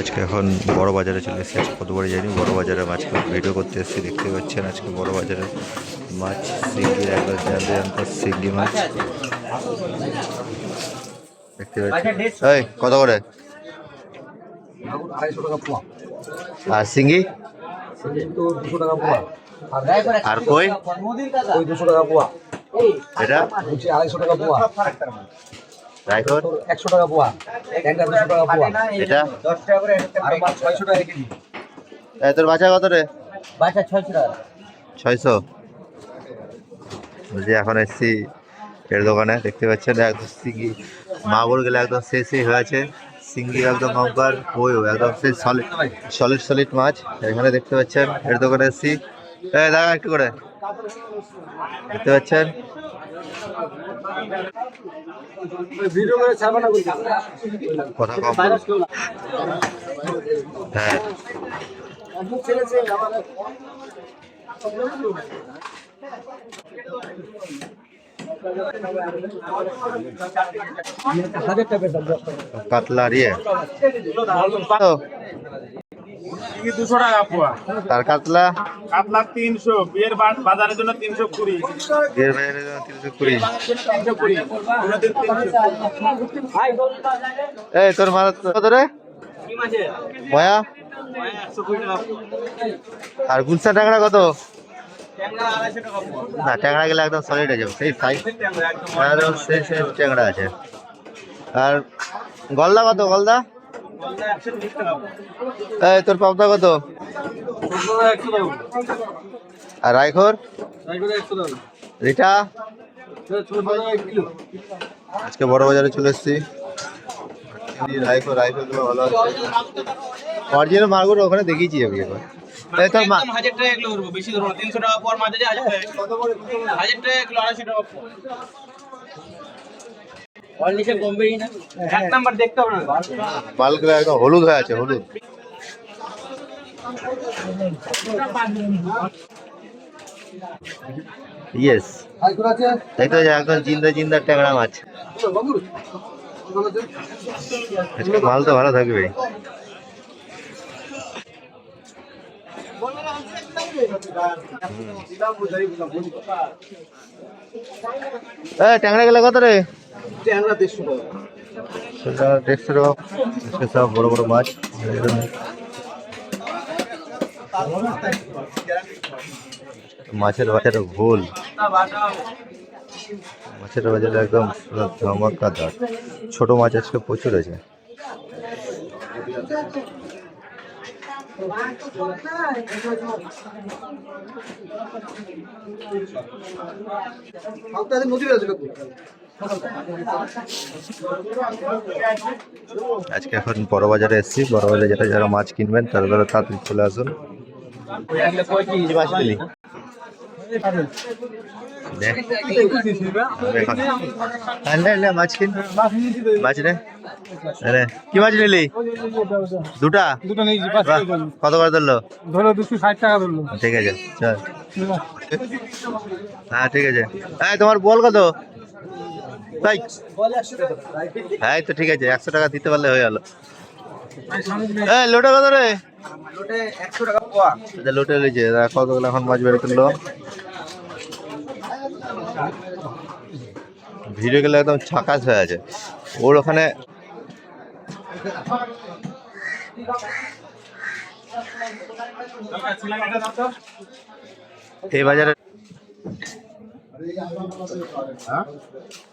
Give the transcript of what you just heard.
আজকে এখন বড় বাজারে চলে এসেছি। আজকে কতবারই জানি বড় বাজারে মাছ ভিডিও করতে এসেছি। দেখতে পাচ্ছেন আজকে বড় বাজারে মাছ সিঙ্গি একবার জানতে জানতে সিঙ্গি মাছ। দেখতে পাচ্ছেন? এই কত করে? আর সিঙ্গি আর কই? ওই দুশো টাকা পোয়া। এটা? আড়াইশো টাকা পোয়া। রাইকর তোর একশো টাকা পোয়া। ট্যাংরা দুশো টাকা পোয়া। এটা? আর মাছ ছয়শো টাকা কেজি এই তোর বাচ্চা কত রে? বাচ্চা টাকা। এখন এসছি এর দোকানে দেখতে পাচ্ছেন একদম সিঙ্গি। মাগুর গেলে একদম শেষই হয়েছে সিঙ্গি একদম মাম্পার ওই একদম সেই সলিড সলিড সলিড মাছ। এখানে দেখতে পাচ্ছেন এর দোকানে এসছি। এই দেখা একটু করে। দেখতে পাচ্ছেন ভিডিও করে ছাড়বা না কথা কম। হ্যাঁ। হাজার টাকা দাম দশ টাকা কাতলা পোয়া? তার তিনশো বিয়ের বাজারের জন্য তিনশো কুড়ি। বিয়ের বাইরে তিনশো কুড়ি। তিনশো কুড়ি এই তোর কত রে? ময়া? আর গুলশা ট্যাংরা কত? না ট্যাংরা গেলে একদম সলিড হয়ে যাবে। সেই সাইজ একদম সেই ট্যাংরা আছে। আর গলদা কত গলদা? এই, তোর পাবদা কত? আর রাইখর রিটা? আজকে বড় বাজারে চলে এসেছি। রাইফল রাইফলগুলো ভালো আছে। অরিজিনাল মাগুর ওখানে দেখিয়েছি আমি তোর এক নাম্বার দেখতে হবে না হলুদ হয়ে আছে, হলুদ। জিন্দা জিন্দা ট্যাংরা মাছ। মাল তো ভালো থাকবে। ট্যাংরা গেলে কত রে? টাকা সেটা দেড়শো টাকা আজকে সব বড় বড় মাছ। মাছের বাজারে ভুল। মাছের বাজারে একদম ধামাকাদার ছোট মাছ আজকে প্রচুর আছে। আপনাদের নদীর আছে আজকে এখন বড় বাজারে এসেছি। বড় বাজারে যেটা যারা মাছ কিনবেন তারা তারা তাড়াতাড়ি চলে আসুন। কি মাছ। হ্যাঁ, কিন। মাছ নে। আরে কি মাছ নিলি? দুটা? দুটো নিয়েছি বাহ, কত করে ধরলো? ধরো দুশো ষাট টাকা ধরলো ঠিক আছে চল। হ্যাঁ ঠিক আছে। হ্যাঁ তোমার বল কত? তাই হ্যাঁ তো ঠিক আছে একশো টাকা দিতে পারলে হয়ে গেল। হ্যাঁ লোটা কত রে? একশো টাকা লোটে লিছে কতগুলো এখন মাছ বের করল? ভিডিও গেলে একদম ছাকাস হয়ে আছে। ওর ওখানে এই বাজারে